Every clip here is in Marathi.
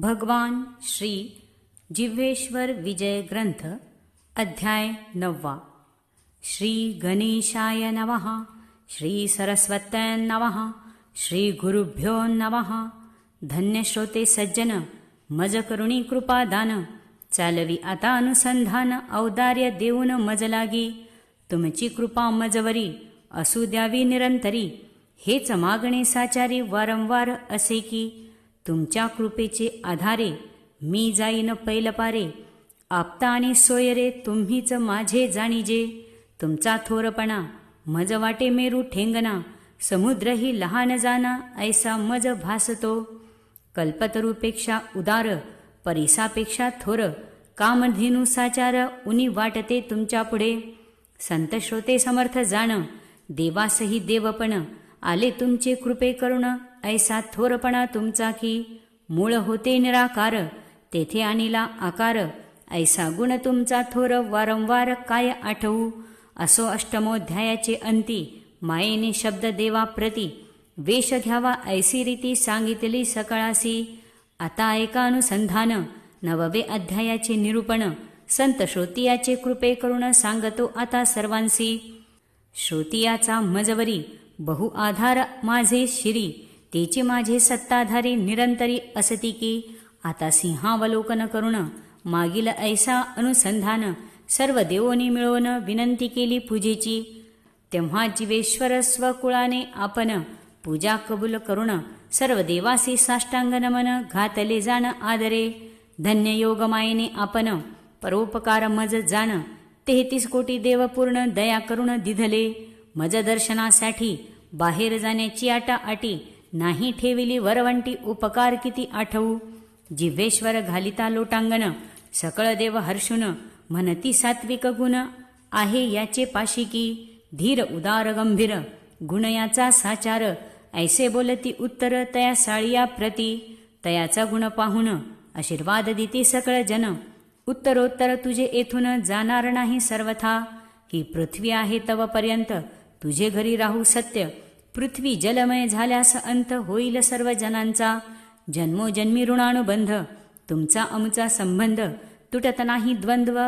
भगवान श्री जिव्हेश्वर विजय ग्रंथ अध्याय नववा। श्री गणेशाय नमः श्री सरस्वत्याय नमः श्री गुरुभ्यो नमः। धन्य श्रोते सज्जन मज करुणी कृपा दान चालवी आता अनुसंधान औदार्य देऊन मज लागी तुमची कृपा मजवरी असू द्यावी निरंतरी। हेच मागणे साचारी वारंवार असे की तुमच्या कृपेचे आधारे मी जाईन पैलपारे. आपता आणि सोयरे तुम्हीच माझे जाणीजे. तुमचा थोरपणा मज वाटे मेरू ठेंगणा. समुद्रही लहान जाना ऐसा मज भासतो. कल्पतरूपेक्षा उदार परिसापेक्षा थोर. कामधेनू साचार उनी वाटते तुमच्यापुढे. संत श्रोते समर्थ जाण देवासही देवपण. आले तुमचे कृपे करुण. ऐसा थोरपणा तुमचा की मूळ होते निराकार तेथे आणिला आकार ऐसा गुण तुमचा थोर वारंवार काय आठवू? असो अष्टमोध्यायाचे अंती मायेने शब्द देवा प्रती वेश घ्यावा ऐसी रीती सांगितली सकाळासी. आता ऐका अनुसंधान नववे अध्यायाचे निरूपण संत श्रोतियाचे कृपे करून सांगतो आता सर्वांसी. श्रोतियाचा मजवरी बहु आधार माझे शिरी तेची माझे सत्ताधारी निरंतरी असती की आता सिंहावलोकन करुण मागील ऐसा अनुसंधान सर्व देवोनी मिळवून विनंती केली पूजेची. तेव्हा जीवेश्वर स्वकुळाने आपण पूजा कबूल करुण सर्व देवासी साष्टांग नमन घातले जाण आदरे. धन्य योगमायेने आपण परोपकार मज जाण तेहतीस कोटी देवपूर्ण दया करुण दिधले. मज दर्शनासाठी बाहेर जाण्याची आटा आटी नाही ठेविली वरवंटी उपकार किती आठवू? जिव्हेश्वर घालिता लोटांगण सकळ देव हर्षुन म्हणती सात्विक गुण आहे याचे पाशिकी. धीर उदार गंभीर गुण याचा साचार. ऐसे बोलती उत्तर तया साळिया प्रती. तयाचा गुण पाहून आशीर्वाद देते सकळ जन. उत्तरोत्तर तुझे येथून जाणार नाही सर्वथा. ही पृथ्वी आहे तवपर्यंत तुझे घरी राहू सत्य. पृथ्वी जलमय झाल्यास अंत होईल सर्व जनांचा. जन्मोजन्मी ऋणानुबंध. तुमचा अमुचा संबंध. तुटत नाही द्वंद्व.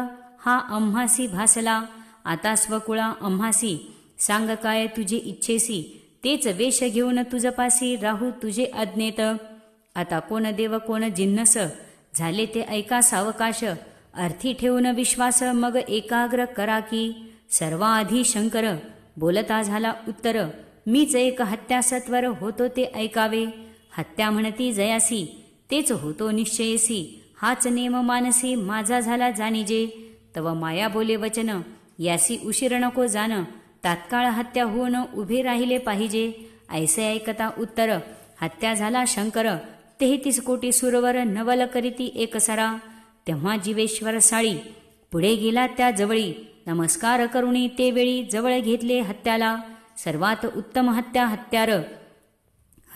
हा आम्हासी भासला. आता स्वकुळा आम्हासी सांग काय तुझे इच्छेसी. तेच वेश घेऊन तुझपासी राहू तुझे अज्ञेत. आता कोण देव कोण जिन्नस? झाले ते ऐका सावकाश. अर्थी ठेवून विश्वास मग एकाग्र करा की. सर्वाधी शंकर. बोलता झाला उत्तर. मीच एक हत्या सत्वर होतो ते ऐकावे. हत्या म्हणती जयासी तेच होतो निश्चयसी. हाच नेम मानसी माझा झाला जाणीजे. तव माया बोले वचन यासी उशीर नको जाण. तात्काळ हत्या होऊन उभे राहिले पाहिजे. ऐसे ऐकता उत्तर हत्या झाला शंकर. तेहतीस कोटी सुरवर नवल करीती एकसरा तेव्हा जीवेश्वर साळी पुढे गेला त्या जवळी. नमस्कार करुणी ते वेळी जवळ घेतले हत्याला. सर्वात उत्तम हत्या हत्यार.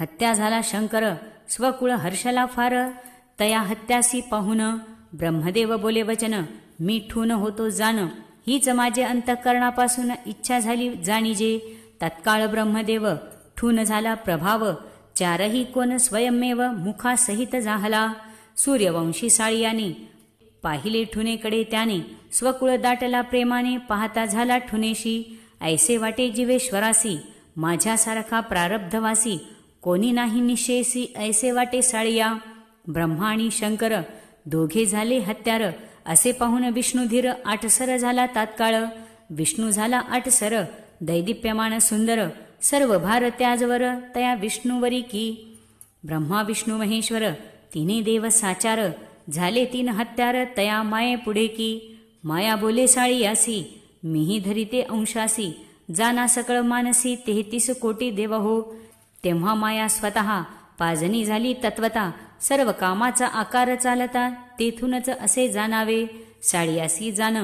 हत्या झाला शंकर स्वकुळ हर्षला फार. तया हत्यासी पाहून ब्रह्मदेव बोले वचन मी ठून होतो जाण. हीच माझे अंतःकरणापासून इच्छा झाली जाणीजे. तत्काळ ब्रह्मदेव ठून झाला प्रभाव. चारही कोण स्वयंमेव मुखासहित जाहला सूर्यवंशी साळियाने पाहिले ठुनेकडे त्याने. स्वकुळ दाटला प्रेमाने पाहता झाला ठुनेशी ऐसे वाटे जीवेश्वरासी माझ्यासारखा प्रारब्धवासी कोणी नाही निशेसी ऐसे वाटे साळिया ब्रह्मा आणि शंकर दोघे झाले हत्यार असे पाहून विष्णुधीर आठसर झाला तात्काळ. विष्णू झाला आठसर दैदिप्यमान सुंदर सर्व भार त्याजवर तया विष्णुवरी की. ब्रह्मा विष्णू महेश्वर तिने देव साचार झाले तीन हत्यार तया माये पुढे की. माया बोले साळी यासी मीही धरिते अंशासी जाना सकळ मानसी तेहतीस कोटी देव हो. तेव्हा माया स्वतः पाजनी झाली तत्वता सर्व कामाचा आकार चालता तेथूनच असे जाणावे. साडियासी जाण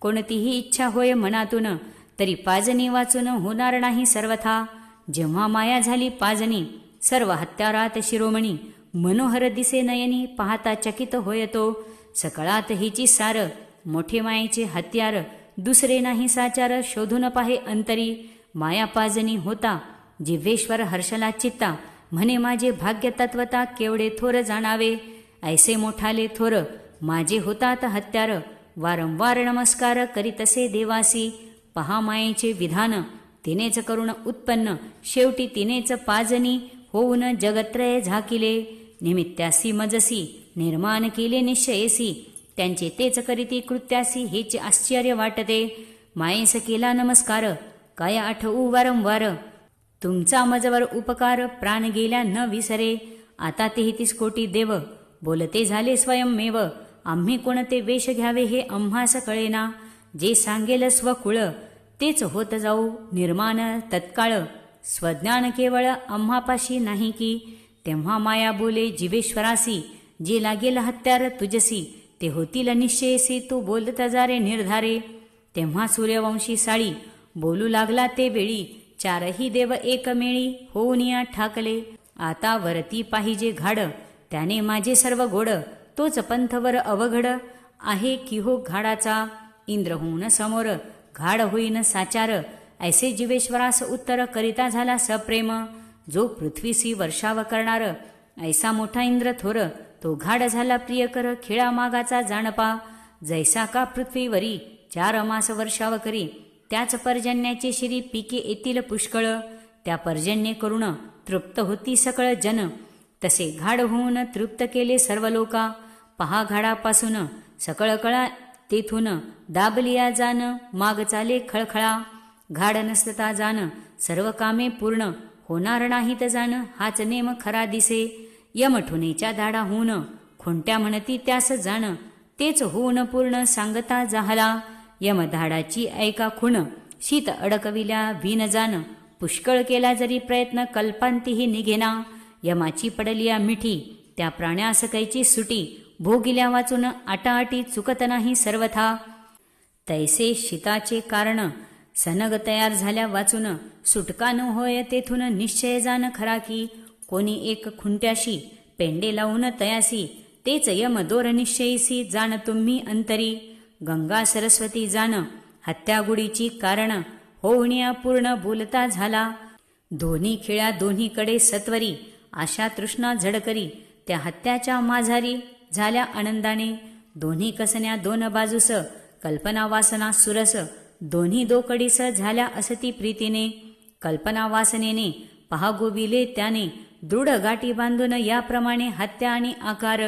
कोणतीही इच्छा होय मनातून तरी पाजनी वाचून होणार नाही सर्वथा. जेव्हा माया झाली पाजनी सर्व हत्यारात शिरोमणी मनोहर दिसे नयनी पाहता चकित होय तो. सकळात हिची सार मोठे मायेचे हत्यार दुसरे नाही साचार शोधून पाहे अंतरी. माया पाजनी होता जिव्हेश्वर हर्षला चित्ता. म्हणे माझे भाग्य तत्वता केवढे थोर जाणावे. ऐसे मोठाले थोर माझे होतात हत्यार. वारंवार नमस्कार करीतसे देवासी. पहा मायेचे विधान तिनेच करुण उत्पन्न. शेवटी तिनेच पाजनी होऊन जगत्रय झाकिले. निमित्तासी मजसी निर्माण केले निश्चयसी. त्यांचे तेच करीती कृत्यासी हेच आश्चर्य वाटते. मायेस केला नमस्कार काय आठवू वारंवार? तुमचा मजवर उपकार प्राण गेल्या न विसरे. आता तेहतीस कोटी देव बोलते झाले स्वयंमेव. आम्ही कोणते वेश घ्यावे हे आम्हास कळेना. जे सांगेल स्वकुळ तेच होत जाऊ. निर्माण तत्काळ स्वज्ञान केवळ आम्हापाशी नाही की. तेव्हा माया बोले जीवेश्वरासी जे लागेल हत्यार तुझसी. ते होतील निश्चयसी तू बोलत जारे निर्धारे. तेव्हा सूर्यवंशी साळी बोलू लागला ते वेळी चारही देव एकमेळी होऊन या ठाकले. आता वरती पाहिजे घाड त्याने माझे सर्व गोड तोच पंथवर अवघड. आहे की हो घाडाचा इंद्र होऊन समोर घाड होईन साचार. ऐसे जीवेश्वरास उत्तर करिता झाला सप्रेम. जो पृथ्वीसी वर्षाव करणार ऐसा मोठा इंद्र थोर तो घाड झाला प्रियकर खेळा मागाचा जाणपा. जैसा का पृथ्वीवरी चार अमास वर्षाव करी त्याच पर्जन्याचे शिरी पिके येतील पुष्कळ. त्या पर्जन्य करुण तृप्त होती सकळ जन. तसे घाड होऊन तृप्त केले सर्व लोका पहा घाडापासून सकळ कळा तेथून. दाबलिया जान माग चाले खळखळा. घाड नसता जाण सर्व कामे पूर्ण. होणार नाहीत जाण हाच नेम खरा दिसे. यमठुनेच्या धाडा होऊन खोंट्या म्हणती त्यास जाण. तेच होऊन पूर्ण सांगता जाहला. यमधाडाची ऐका खुण. शीत अडकविल्या विन जाण. पुष्कळ केला जरी प्रयत्न कल्पांतीही निघेना. यमाची पडलिया मिठी. त्या प्राण्यास कैची सुटी. भोगिल्या वाचून आटाआटी चुकत नाही सर्वथा. तैसे शीताचे कारण. सनग तयार झाल्या वाचून. सुटका न होय तेथून निश्चय जाण खरा की. कोणी एक खुंट्याशी पेंडे लावून तयासी तेच यमदोर निश्चयसी जाण तुम्ही अंतरी. गंगा सरस्वती जाण हत्यागुडीची कारण होवण्या पूर्ण बोलता झाला. दोन्ही खिळ्या दोन्हीकडे सत्वरी आशा तृष्णा झडकरी त्या हत्याच्या माझारी झाल्या आनंदाने. दोन्ही कसन्या दोन बाजूस कल्पना वासना सुरस दोन्ही दोकडीस झाल्या असती प्रीतीने. कल्पना वासनेने पहा गोविले त्याने दृढ गाठी बांधून याप्रमाणे हत्या आणि आकार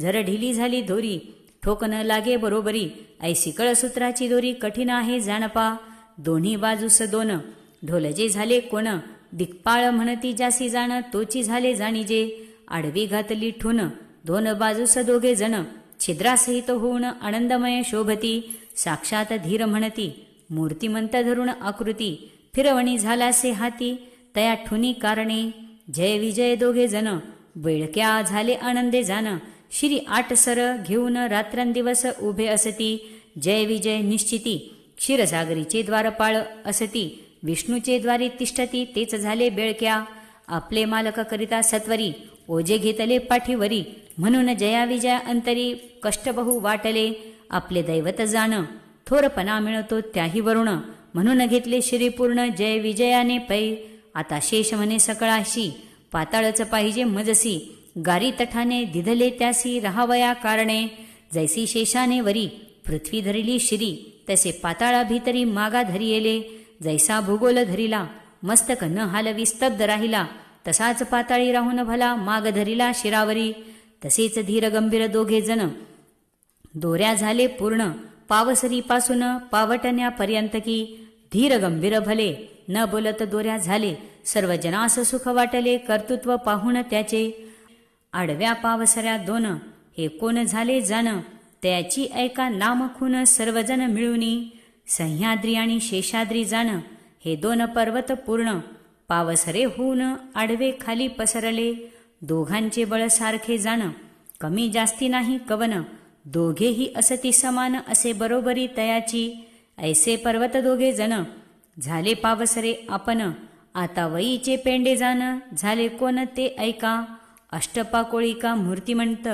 जर ढिली झाली दोरी. ठोकन लागे बरोबरी. ऐसी कळसूत्राची दोरी कठीण आहे जाणपा. दोन्ही बाजूस दोन. ढोलजे झाले कोण? दिक्पाळ म्हणती जासी जाण तोची झाले जाणीजे. आडवी घातली ठून. दोन बाजूस दोघे जण. छिद्रासहित होऊन आनंदमय शोभती. साक्षात धीर म्हणती. मूर्तिमंत धरून आकृती. फिरवणी झालासे हाती. तया ठुनी कारणे. जय विजय दोघे जण. बेळक्या झाले आनंदे जाण. श्री आठ सर घेऊन रात्रंदिवस उभे असती. जय विजय निश्चिती. क्षीरसागरीचे द्वारपाळ असती. विष्णूचे द्वारी तिष्ठती तेच झाले बेळक्या. आपले मालक करिता सत्वरी. ओजे घेतले पाठीवरी. म्हणून जया विजया अंतरी कष्ट बहु वाटले. आपले दैवत जाण. थोरपणा मिळतो त्याही वरुण. म्हणून घेतले श्रीपूर्ण जय विजयाने पै. आता शेष म्हणे सकळाशी. पाताळच पाहिजे मजसी. गारी तठाने दिधले त्यासी राहावया कारणे. जैसी शेषाने वरी पृथ्वी धरिली शिरी. तसे पाताळा भीतरी मागा धरियेले. जैसा भूगोल धरिला मस्तक न हालवी स्तब्ध राहिला. तसाच पाताळी राहून भला माग धरिला शिरावरी. तसेच धीर गंभीर दोघे जण. दोऱ्या झाले पूर्ण पावसरीपासून पावटण्यापर्यंत की धीर गंभीर भले न बोलत दोऱ्या झाले. सर्व जनास सुख वाटले कर्तृत्व पाहून त्याचे आडव्या पावसऱ्या दोन हे कोण झाले जन त्याची ऐका नाम खून सर्वजण मिळूनी. सह्याद्री आणि शेषाद्री जाण हे दोन पर्वत पूर्ण. पावसरे होऊन आडवे खाली पसरले. दोघांचे बळ सारखे जाण कमी जास्ती नाही कवन. दोघेही असती समान असे बरोबरी तयाची. ऐसे पर्वत दोघे जण झाले पावसरे आपण. आता वईचे पेंडे जाण. झाले कोण ते ऐका. अष्टपाकोळिका म्हणत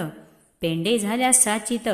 पेंडे झाल्या साचित.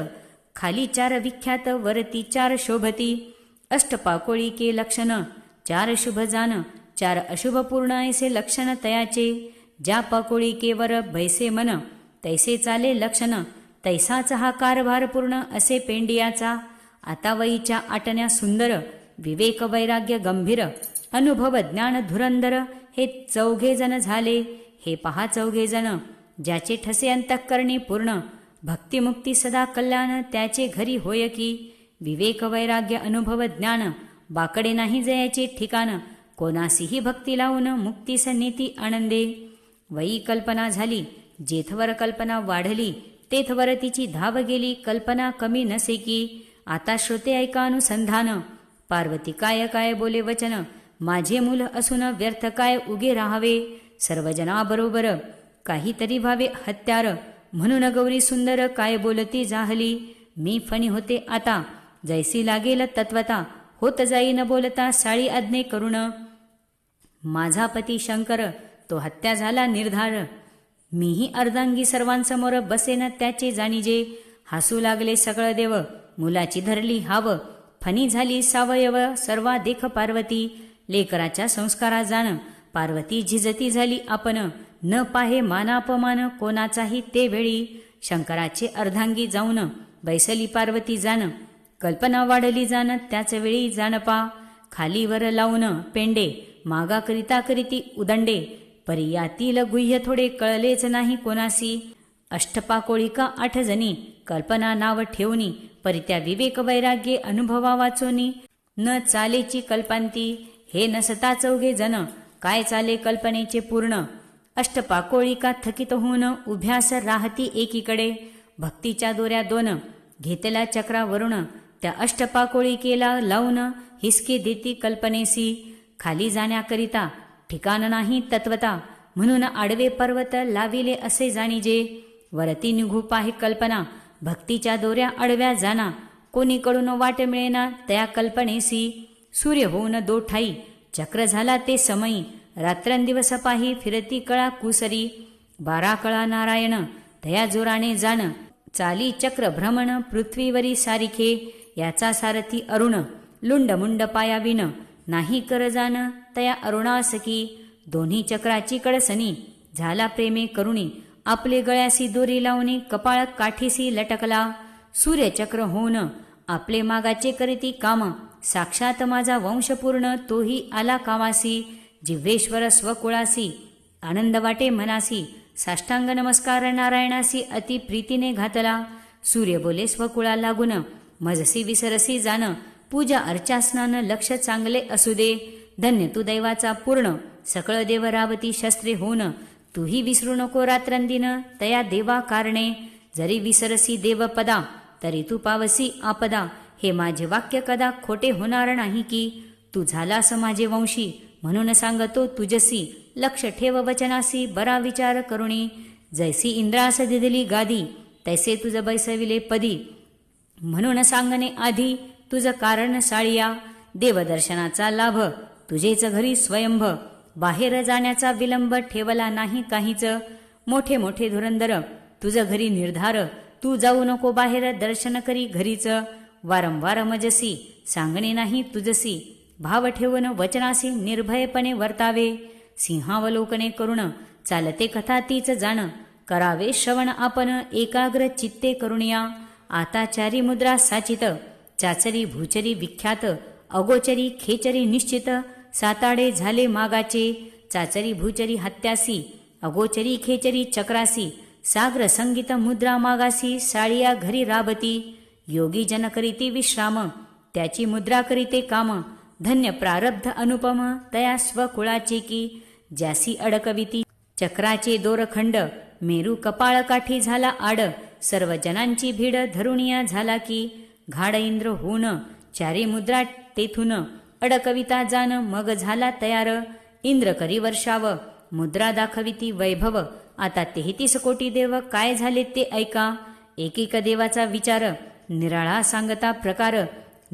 खाली चार विख्यात वरती चार शोभती. अष्टपाकोळिके लक्षण चार शुभ जाण. चार अशुभ पूर्ण ऐसे लक्षण तयाचे. ज्या पाकोळिकेवर बैसे मन तैसे चाले लक्षण. तैसाच हा कारभार पूर्ण असे पेंडियाचा. आता वईच्या आटण्या सुंदर विवेक वैराग्य गंभीर. अनुभव ज्ञान धुरंदर हे चौघे जण झाले. हे पहा चौघे जण ज्याचे ठसे अंतःकरणी पूर्ण. भक्तिमुक्ती सदा कल्याण त्याचे घरी होय की? विवेक वैराग्य अनुभव ज्ञान बाकडे नाही जयाचे ठिकाण. कोणासीही भक्ती लावून मुक्तीस नीती आनंदे. वई कल्पना झाली जेथवर कल्पना वाढली तेथवर तिची धाव गेली कल्पना कमी नसे की? आता श्रोते ऐका अनुसंधान. पार्वती काय काय बोले वचन? माझे मूल असून व्यर्थ काय उगे राहावे? सर्वजनाबरोबर काहीतरी व्हावे हत्यार. म्हणून गौरी सुंदर काय बोलती जाहली? मी फणी होते आता. जैसी लागेल तत्वता. होत जाई न बोलता साळी आज्ञे करुण. माझा पती शंकर तो हत्या झाला निर्धार. मीही अर्धांगी सर्वांसमोर बसेन त्याचे जाणीजे. हसू लागले सगळं देव. मुलाची धरली हाव. फणी झाली सावयव. सर्वा देख पार्वती. लेकराच्या संस्कारा जाण पार्वती झिजती झाली आपण. न पाहे मानापमान कोणाचाही ते वेळी. शंकराचे अर्धांगी जाऊन बैसली पार्वती जाण. कल्पना वाढली जाण त्याच वेळी जाणपा. खालीवर लावून पेंडे मागाकरिता करीती उदंडे. परियातील गुह्य थोडे कळलेच नाही कोणासी अष्टपाकोळिका आठ जणी कल्पना नाव ठेवणी. परित्या विवेक वैराग्ये अनुभवा वाचोनी. न चालेची कल्पांती. हे नसता चौघे जण काय चाले कल्पनेचे पूर्ण? अष्टपाकोळिका थकित होऊन उभ्यास राहती एकीकडे? भक्तीच्या दोऱ्या दोन घेतल्या चक्रावरून त्या अष्टपाकोळिकेला लावून हिसके देती कल्पनेसी. खाली जाण्याकरिता ठिकाण नाही तत्वता म्हणून आडवे पर्वत लाविले असे जाणीजे. वरती निघू पाहि कल्पना भक्तीच्या दोऱ्या आडव्या जाना. कोणीकडून वाट मिळेना त्या कल्पनेसी. सूर्य होऊन दो ठाई चक्र झाला ते समयी रात्रंदिवस पाही फिरती कळा कुसरी बारा कळा नारायण दया जोराने जाण चाली चक्र भ्रमण पृथ्वीवरी सारिखे याचा सारथी अरुण लुंड मुंड पाया विण नाही कर जाण तया अरुणासकी दोन्ही चक्राची कडसनी झाला प्रेमे करुणी आपले गळ्यासी दोरी लावणे कपाळ काठीसी लटकला सूर्यचक्र होऊन आपले मागाचे करीती काम साक्षात माझा वंशपूर्ण तोही आला कामासी जिव्हेश्वर स्वकुळासी आनंद वाटे मनासी साष्टांग नमस्कार नारायणासी अति प्रीतीने घातला. सूर्य बोले स्वकुळा लागून मजसी विसरसी जाण पूजा अर्चासनानं लक्ष चांगले असू दे. धन्य तू दैवाचा पूर्ण सकळ देवरावती शस्त्रे होऊन तूही विसरू नको रात्रंदिन तया देवा कारणे. जरी विसरसी देवपदा तरी तू पावसी आपदा. हे माझे वाक्य कदा खोटे होणार नाही की? तू झालास माझे वंशी म्हणून सांगतो तुझसी. लक्ष ठेव वचनासी बरा विचार करुणी. जैसी इंद्रास दिदली गादी तैसे तुझ बैसविले पदी. म्हणून सांगणे आधी तुझं कारण साळिया. देवदर्शनाचा लाभ तुझेच घरी स्वयंभ. बाहेर जाण्याचा विलंब ठेवला नाही काहीच. मोठे मोठे धुरंदर तुझं घरी निर्धार. तू जाऊ नको बाहेर दर्शन करी घरीच. वारंवार मजसी सांगणे नाही तुझसी भाव ठेवून वचनासी निर्भयपणे वर्तावे सिंहावलोकने करुण चालते कथा तीच जाण करावे श्रवण आपण एकाग्र चित्ते करुणिया आता चारी मुद्रा साचित चाचरी भूचरी विख्यात अगोचरी खेचरी निश्चित साताडे झाले मागाचे चाचरी भूचरी हत्यासी अगोचरी खेचरी चक्रासी साग्र संगीत मुद्रा मागासी साळिया घरी राबती योगी जन करीती विश्राम त्याची मुद्रा करीते काम धन्य प्रारब्ध अनुपम तया स्वकुळाचे की ज्यासी अडकविती चक्राचे दोरखंड मेरू कपाळ काठी झाला आड सर्व जनांची भीड धरुणिया झाला की घाड इंद्र होऊन चारी मुद्रा तेथून अडकविता जान मग झाला तयार इंद्र करी वर्षाव मुद्रा दाखविती वैभव आता तेहतीस कोटी देव काय झाले ते ऐका एकेक देवाचा विचार निराळा सांगता प्रकार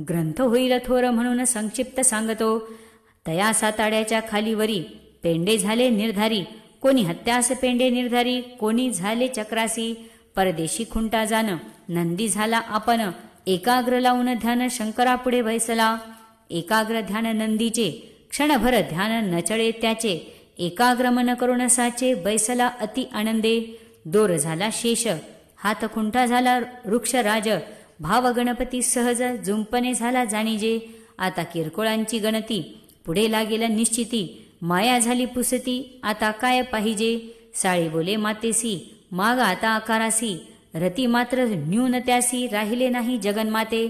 ग्रंथ होईल थोर म्हणून संक्षिप्त सांगतो. तया साताड्याच्या खालीवरी पेंडे झाले निर्धारी. कोणी हत्यास पेंडे निर्धारी कोणी झाले चक्रासी. परदेशी खुंटा जाण नंदी झाला आपण एकाग्र लावून ध्यान शंकरापुढे बैसला एकाग्र ध्यान नंदीचे क्षणभर ध्यान नचळे त्याचे. एकाग्र मन करून साचे बैसला अति आनंदे. दोर झाला शेष हात खुंटा झाला वृक्षराज. भाव गणपती सहज जुंपणे झाला जाणीजे. आता किरकोळांची गणती पुढे लागेल निश्चिती. माया झाली पुसती आता काय पाहिजे? साळी बोले मातेसी माग आता आकारासी. रती मात्र न्यून त्यासी राहिले नाही जगन्माते.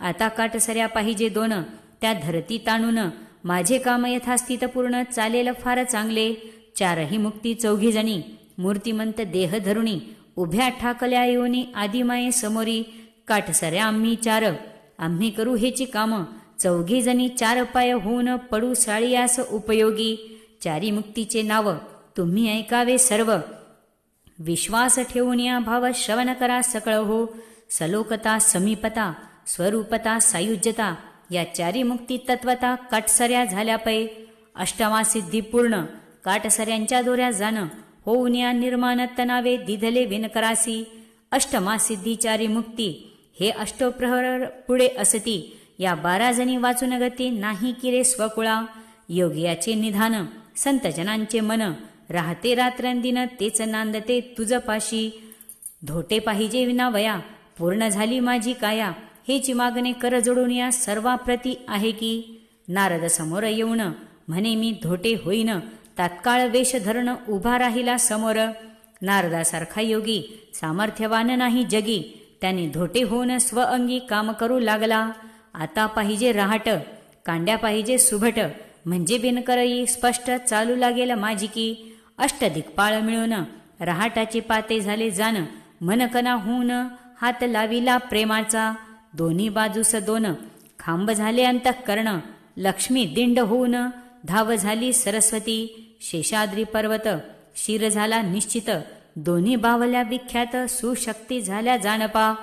आता काटसऱ्या पाहिजे दोन त्या धरती ताणून. माझे काम यथास्थित पूर्ण चालेल फार चांगले. चारही मुक्ती चौघीजणी मूर्तिमंत देह धरुणी. उभ्या ठाकल्या येऊनी आदिमाये समोरी. काटसऱ्या आम्ही चार. आम्ही करू हेची काम. चौघी जणी चार पाय होऊन पडू साळीयास उपयोगी. चारी मुक्तीचे नाव तुम्ही ऐकावे सर्व. विश्वास ठेवून या भाव श्रवण करा सकळ हो. सलोकता समीपता स्वरूपता सायुज्यता या चारी मुक्ती तत्वता काटसऱ्या झाल्या पै. अष्टमा सिद्धी पूर्ण काटसऱ्यांच्या दोऱ्या जाण. होऊन या निर्माण तनावे दिधले विनकरासी अष्टमा सिद्धी चारी मुक्ती हे अष्टप्रहर पुढे असती. या बारा जणी वाचून गती नाही की रे स्वकुळा योगियाचे निधान संतजनांचे मन. राहते रात्रंदिन तेच नांदते तुझ पाशी. धोटे पाहिजे विनावया पूर्ण झाली माझी काया. हेची मागणे कर जोडून या सर्वाप्रती आहे की. नारद समोर येऊन म्हणे मी धोटे होईन. तात्काळ वेश धरण उभा राहिला समोर. नारदासारखा योगी सामर्थ्यवान नाही जगी. त्याने धोटे होऊन स्वअंगी काम करू लागला. आता पाहिजे रहाट कांड्या पाहिजे सुभट म्हणजे बिनकरई स्पष्ट चालू लागेल माझी की अष्टदिक्पाळ मिळून रहाटाचे पाते झाले जाण मनकना होऊन हात लाविला प्रेमाचा. दोन्ही बाजूस दोन खांब झाले अंतःकरण लक्ष्मी दिंड होऊन धाव झाली सरस्वती. शेषाद्री पर्वत शिर झाला निश्चित दोन्ही बावल्या विख्यात सुशक्ती झाल्या जाणपा.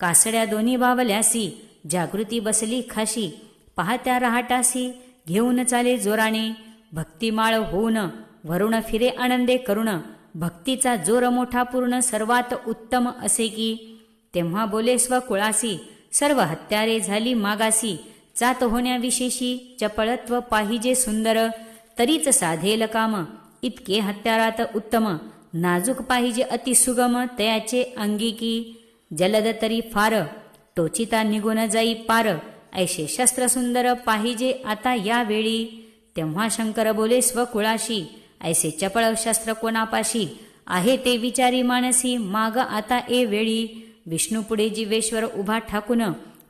कासड्या दोन्ही बावल्यासी जागृती बसली खाशी. पाहत्या रहाटासी घेऊन चाले जोराने. भक्तिमाळ होऊन वरुण फिरे आनंदे करुण. भक्तीचा जोर मोठा पूर्ण सर्वात उत्तम असे की. तेव्हा बोले स्वकुळासी सर्व हत्यारे झाली मागासी. जात होण्याविशेषी चपळत्व पाहिजे सुंदर. तरीच साधेल काम इतके हत्यारात उत्तम. नाजूक पाहिजे अति सुगम तयाचे अंगिकी जलद तरी फार टोचिता निघून जाई पार. ऐशे शस्त्र सुंदर पाहिजे आता या वेळी तेव्हा शंकर बोले स्वकुळाशी ऐसे चपळ शस्त्र कोणापाशी? आहे ते विचारी मानसी माग आता ए वेळी. विष्णू पुढे जीवेश्वर उभा ठाकून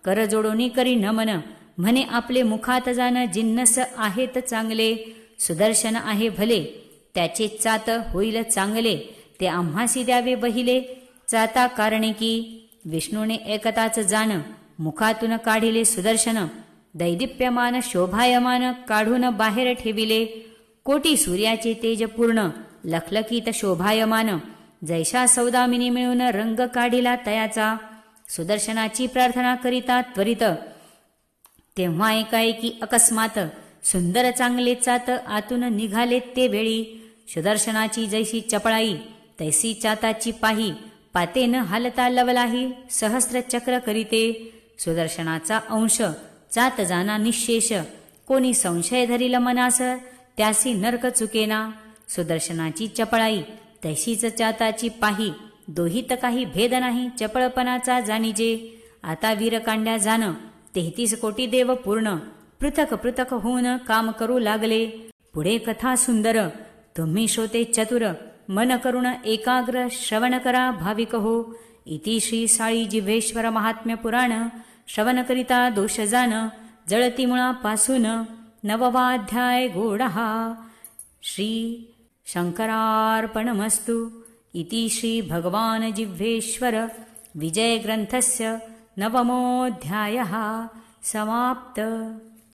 कर जोडोनी करी नमन. म्हणे आपले मुखात जाण जिन्नस आहेत चांगले. सुदर्शन आहे भले त्याचे चात होईल चांगले ते आम्हासी द्यावे बहिले चाता कारणे की विष्णूने एकताच जाण मुखातून काढिले सुदर्शन दैदिप्यमान शोभायमान काढून बाहेर ठेविले. कोटी सूर्याचे तेज पूर्ण लखलखीत शोभायमान जैशा सौदामिनी मिळून रंग काढिला तयाचा. सुदर्शनाची प्रार्थना करिता त्वरित तेव्हा एकाएकी अकस्मात सुंदर चांगले चात आतून निघाले ते वेळी. सुदर्शनाची जैशी चपळाई तैसी चाताची पाही पाते न हालता लवलाही सहस्र चक्र करीते. सुदर्शनाचा अंश चात जाना निशेष कोणी संशय धरिल मनास त्यासी नर्क चुकेना. सुदर्शनाची चपळाई तैशीच चाताची पाही दोहीत काही भेद नाही चपळपणाचा जाणीजे. आता वीरकांड्या जाण तेहतीस कोटी देव पूर्ण पृथक पृथक होऊन काम करू लागले. पुढे कथा सुंदर तुम्मीश्रोते चतुर मनकरुण एकाग्रश्रवणकराभाविको इति श्री साळी जिव्हेश्वर श्रीसाईजिह्वेश्वरमहात्म्यपुराण श्रवणकरिता दोषजान जळतिमुणापासून् श्री शङ्करार्पणमस्तु इति श्रीभगवान् जिह्वेश्वर विजयग्रन्थस्य नवमोऽध्यायः। समाप्त।